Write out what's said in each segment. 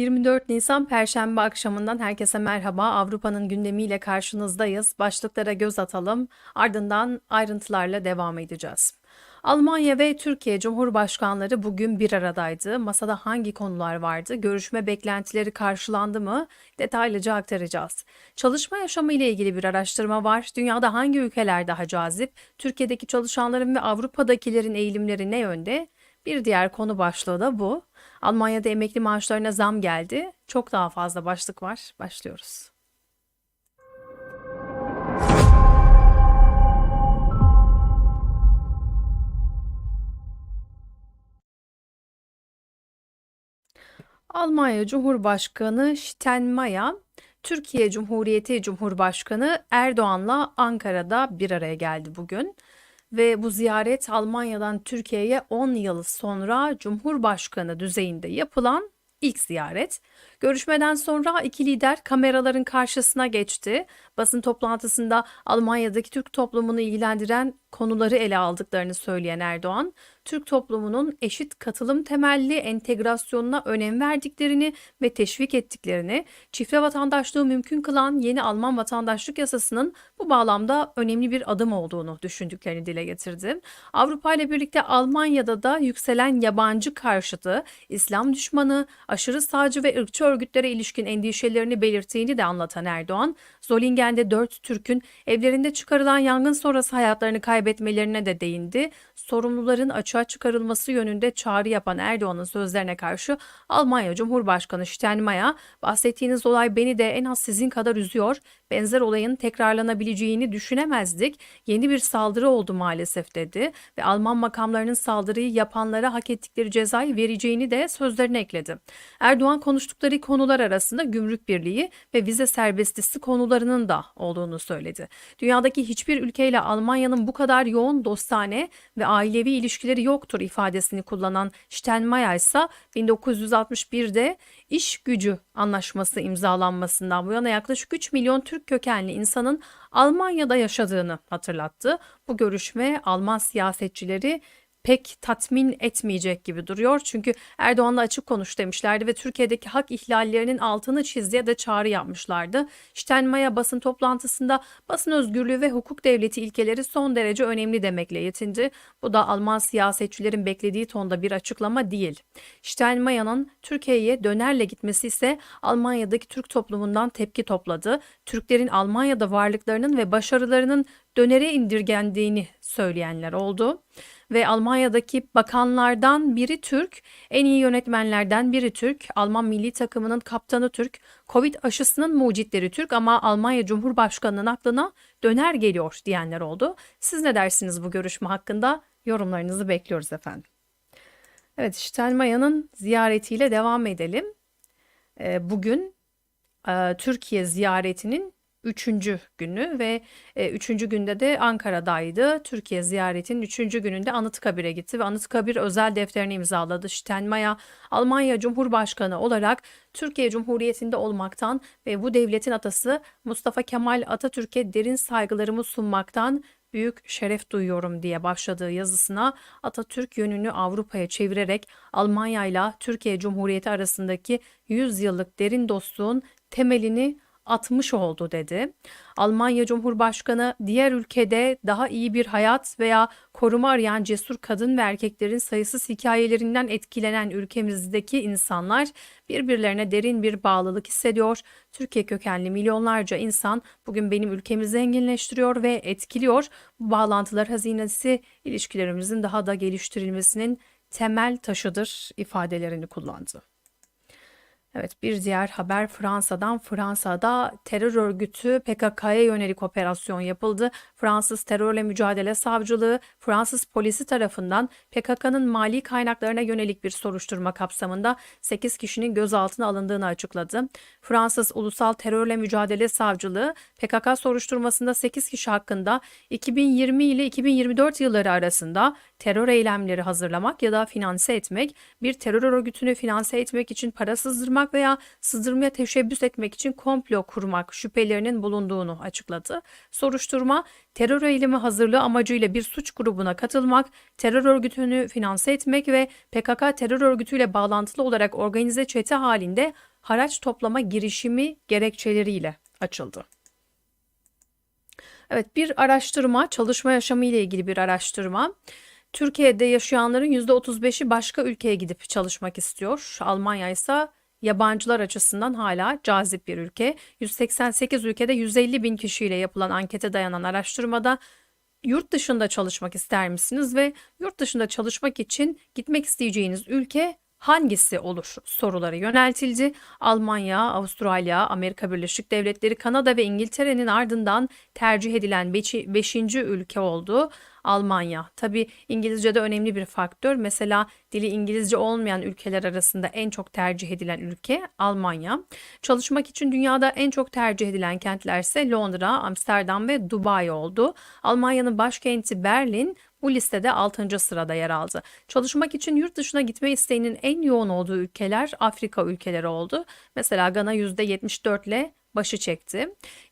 ...24 Nisan Perşembe akşamından herkese merhaba. Avrupa'nın gündemiyle karşınızdayız. Başlıklara göz atalım. Ardından ayrıntılarla devam edeceğiz. Almanya ve Türkiye Cumhurbaşkanları bugün bir aradaydı. Masada hangi konular vardı? Görüşme beklentileri karşılandı mı? Detaylıca aktaracağız. Çalışma yaşamı ile ilgili bir araştırma var. Dünyada hangi ülkeler daha cazip? Türkiye'deki çalışanların ve Avrupa'dakilerin eğilimleri ne yönde? Bir diğer konu başlığı da bu. Almanya'da emekli maaşlarına zam geldi. Çok daha fazla başlık var. Başlıyoruz. Almanya Cumhurbaşkanı Steinmeier, Türkiye Cumhuriyeti Cumhurbaşkanı Erdoğan'la Ankara'da bir araya geldi bugün. Ve bu ziyaret Almanya'dan Türkiye'ye 10 yıl sonra Cumhurbaşkanı düzeyinde yapılan ilk ziyaret. Görüşmeden sonra iki lider kameraların karşısına geçti. Basın toplantısında Almanya'daki Türk toplumunu ilgilendiren konuları ele aldıklarını söyleyen Erdoğan, Türk toplumunun eşit katılım temelli entegrasyonuna önem verdiklerini ve teşvik ettiklerini, çifte vatandaşlığı mümkün kılan yeni Alman vatandaşlık yasasının bu bağlamda önemli bir adım olduğunu düşündüklerini dile getirdi. Avrupa ile birlikte Almanya'da da yükselen yabancı karşıtı, İslam düşmanı, aşırı sağcı ve ırkçı örgütlere ilişkin endişelerini belirttiğini de anlatan Erdoğan, Zolingen'de 4 Türk'ün evlerinde çıkarılan yangın sonrası hayatlarını kaybetmelerine de değindi. Sorumluların açığa çıkarılması yönünde çağrı yapan Erdoğan'ın sözlerine karşı Almanya Cumhurbaşkanı Steinmeier, bahsettiğiniz olay beni de en az sizin kadar üzüyor. Benzer olayın tekrarlanabileceğini düşünemezdik. Yeni bir saldırı oldu maalesef dedi ve Alman makamlarının saldırıyı yapanlara hak ettikleri cezayı vereceğini de sözlerine ekledi. Erdoğan konuştukları konular arasında gümrük birliği ve vize serbestisi konularının da olduğunu söyledi. Dünyadaki hiçbir ülkeyle Almanya'nın bu kadar yoğun dostane ve ailevi ilişkileri yoktur ifadesini kullanan Steinmeier ise 1961'de iş gücü anlaşması imzalanmasından bu yana yaklaşık 3 milyon Türk kökenli insanın Almanya'da yaşadığını hatırlattı. Bu görüşme Alman siyasetçileri pek tatmin etmeyecek gibi duruyor. Çünkü Erdoğan'la açık konuş demişlerdi ve Türkiye'deki hak ihlallerinin altını çizdi ya da çağrı yapmışlardı. Steinmeier basın toplantısında basın özgürlüğü ve hukuk devleti ilkeleri son derece önemli demekle yetindi. Bu da Alman siyasetçilerin beklediği tonda bir açıklama değil. Steinmeier'ın Türkiye'ye dönerle gitmesi ise Almanya'daki Türk toplumundan tepki topladı. Türklerin Almanya'da varlıklarının ve başarılarının dönere indirgendiğini söyleyenler oldu ve Almanya'daki bakanlardan biri Türk, en iyi yönetmenlerden biri Türk, Alman milli takımının kaptanı Türk, Covid aşısının mucitleri Türk ama Almanya Cumhurbaşkanı'nın aklına döner geliyor diyenler oldu. Siz ne dersiniz bu görüşme hakkında? Yorumlarınızı bekliyoruz efendim. Evet, Steinmeier'ın ziyaretiyle devam edelim. Ee, Bugün e, Türkiye ziyaretinin üçüncü günü ve e, üçüncü günde de Ankara'daydı. Türkiye ziyaretinin üçüncü gününde Anıtkabir'e gitti ve Anıtkabir özel defterini imzaladı. Steinmeier Almanya Cumhurbaşkanı olarak Türkiye Cumhuriyeti'nde olmaktan ve bu devletin atası Mustafa Kemal Atatürk'e derin saygılarımı sunmaktan büyük şeref duyuyorum diye başladığı yazısına Atatürk yönünü Avrupa'ya çevirerek Almanya ile Türkiye Cumhuriyeti arasındaki 100 yıllık derin dostluğun temelini atmış oldu dedi. Almanya Cumhurbaşkanı diğer ülkede daha iyi bir hayat veya koruma arayan cesur kadın ve erkeklerin sayısız hikayelerinden etkilenen ülkemizdeki insanlar birbirlerine derin bir bağlılık hissediyor. Türkiye kökenli milyonlarca insan bugün benim ülkemi zenginleştiriyor ve etkiliyor. Bu bağlantılar hazinesi ilişkilerimizin daha da geliştirilmesinin temel taşıdır ifadelerini kullandı. Evet bir diğer haber Fransa'dan. Fransa'da terör örgütü PKK'ya yönelik operasyon yapıldı. Fransız Terörle Mücadele Savcılığı Fransız polisi tarafından PKK'nın mali kaynaklarına yönelik bir soruşturma kapsamında 8 kişinin gözaltına alındığını açıkladı. Fransız Ulusal Terörle Mücadele Savcılığı PKK soruşturmasında 8 kişi hakkında 2020 ile 2024 yılları arasında terör eylemleri hazırlamak ya da finanse etmek, bir terör örgütünü finanse etmek için para sızdırmak veya sızdırmaya teşebbüs etmek için komplo kurmak şüphelerinin bulunduğunu açıkladı. Soruşturma, terör eylemi hazırlığı amacıyla bir suç grubuna katılmak, terör örgütünü finanse etmek ve PKK terör örgütüyle bağlantılı olarak organize çete halinde haraç toplama girişimi gerekçeleriyle açıldı. Evet bir araştırma, çalışma yaşamı ile ilgili bir araştırma. Türkiye'de yaşayanların %35'i başka ülkeye gidip çalışmak istiyor. Almanya ise yabancılar açısından hala cazip bir ülke. 188 ülkede 150 bin kişiyle yapılan ankete dayanan araştırmada yurt dışında çalışmak ister misiniz ve yurt dışında çalışmak için gitmek isteyeceğiniz ülke hangisi olur soruları yöneltildi. Almanya, Avustralya, Amerika Birleşik Devletleri, Kanada ve İngiltere'nin ardından tercih edilen 5. ülke oldu. Almanya. Tabii İngilizce'de önemli bir faktör. Mesela dili İngilizce olmayan ülkeler arasında en çok tercih edilen ülke Almanya. Çalışmak için dünyada en çok tercih edilen kentler ise Londra, Amsterdam ve Dubai oldu. Almanya'nın başkenti Berlin bu listede 6. sırada yer aldı. Çalışmak için yurt dışına gitme isteğinin en yoğun olduğu ülkeler Afrika ülkeleri oldu. Mesela Gana %74 ile başı çekti.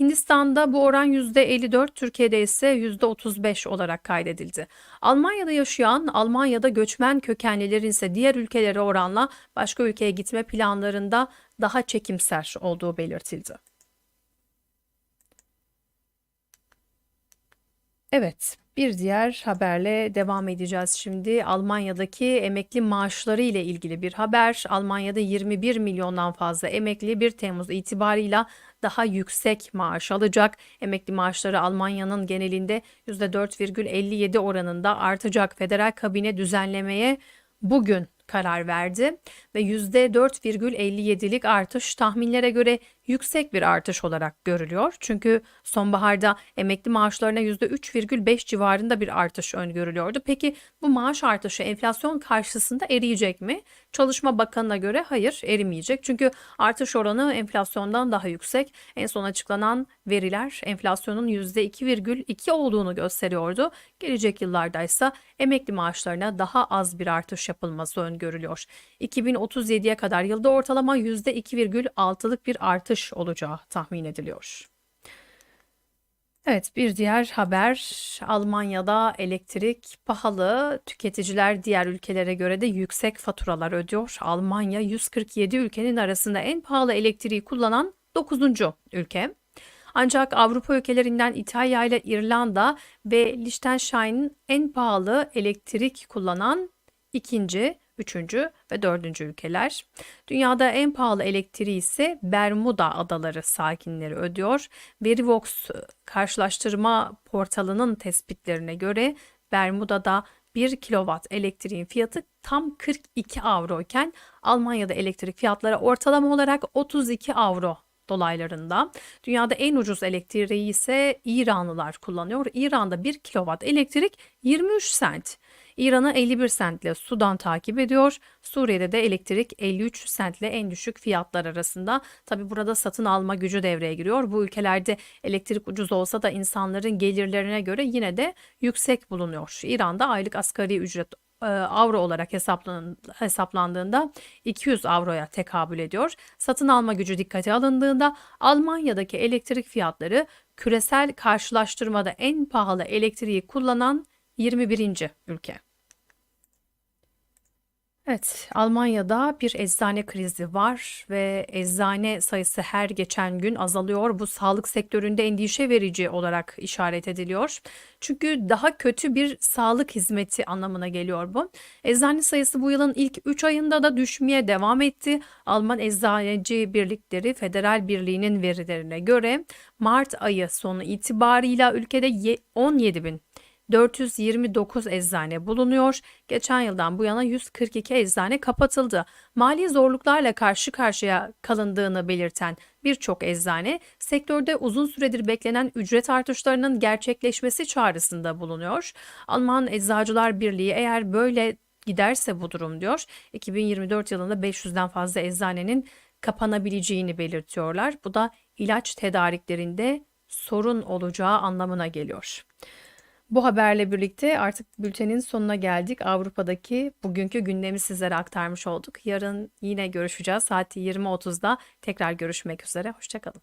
Hindistan'da bu oran %54, Türkiye'de ise %35 olarak kaydedildi. Almanya'da yaşayan, Almanya'da göçmen kökenlilerin ise diğer ülkelere oranla başka ülkeye gitme planlarında daha çekimser olduğu belirtildi. Evet, bir diğer haberle devam edeceğiz şimdi. Almanya'daki emekli maaşları ile ilgili bir haber. Almanya'da 21 milyondan fazla emekli 1 Temmuz itibarıyla daha yüksek maaş alacak. Emekli maaşları Almanya'nın genelinde %4,57 oranında artacak. Federal kabine düzenlemeye bugün karar verdi ve %4,57'lik artış tahminlere göre yüksek bir artış olarak görülüyor. Çünkü sonbaharda emekli maaşlarına %3,5 civarında bir artış öngörülüyordu. Peki bu maaş artışı enflasyon karşısında eriyecek mi? Çalışma Bakanı'na göre hayır erimeyecek. Çünkü artış oranı enflasyondan daha yüksek. En son açıklanan veriler enflasyonun %2,2 olduğunu gösteriyordu. Gelecek yıllarda ise emekli maaşlarına daha az bir artış yapılması öngörülüyor. 2037'ye kadar yılda ortalama %2,6'lık bir artış olacağı tahmin ediliyor. Evet bir diğer haber Almanya'da elektrik pahalı tüketiciler diğer ülkelere göre de yüksek faturalar ödüyor. Almanya 147 ülkenin arasında en pahalı elektriği kullanan 9. ülke. Ancak Avrupa ülkelerinden İtalya ile İrlanda ve Liechtenstein'in en pahalı elektrik kullanan ikinci üçüncü ve dördüncü ülkeler. Dünyada en pahalı elektriği ise Bermuda adaları sakinleri ödüyor. Verivox karşılaştırma portalının tespitlerine göre Bermuda'da 1 kilowatt elektriğin fiyatı tam 42 avro iken Almanya'da elektrik fiyatları ortalama olarak 32 avro dolaylarında. Dünyada en ucuz elektriği ise İranlılar kullanıyor. İran'da 1 kilowatt elektrik 23 sent. İran'ı 51 sentle Sudan takip ediyor. Suriye'de de elektrik 53 sentle en düşük fiyatlar arasında. Tabi burada satın alma gücü devreye giriyor. Bu ülkelerde elektrik ucuz olsa da insanların gelirlerine göre yine de yüksek bulunuyor. İran'da aylık asgari ücret e, avro olarak hesaplandığında 200 avroya tekabül ediyor. Satın alma gücü dikkate alındığında Almanya'daki elektrik fiyatları küresel karşılaştırmada en pahalı elektriği kullanan 21. ülke. Evet, Almanya'da bir eczane krizi var ve eczane sayısı her geçen gün azalıyor. Bu sağlık sektöründe endişe verici olarak işaret ediliyor. Çünkü daha kötü bir sağlık hizmeti anlamına geliyor bu. Eczane sayısı bu yılın ilk 3 ayında da düşmeye devam etti. Alman Eczaneci Birlikleri Federal Birliği'nin verilerine göre Mart ayı sonu itibarıyla ülkede 17 bin 429 eczane bulunuyor. Geçen yıldan bu yana 142 eczane kapatıldı. Mali zorluklarla karşı karşıya kalındığını belirten birçok eczane sektörde uzun süredir beklenen ücret artışlarının gerçekleşmesi çağrısında bulunuyor. Alman Eczacılar Birliği eğer böyle giderse bu durum diyor 2024 yılında 500'den fazla eczanenin kapanabileceğini belirtiyorlar. Bu da ilaç tedariklerinde sorun olacağı anlamına geliyor. Bu haberle birlikte artık bültenin sonuna geldik. Avrupa'daki bugünkü gündemi sizlere aktarmış olduk. Yarın yine görüşeceğiz. Saat 20.30'da tekrar görüşmek üzere. Hoşçakalın.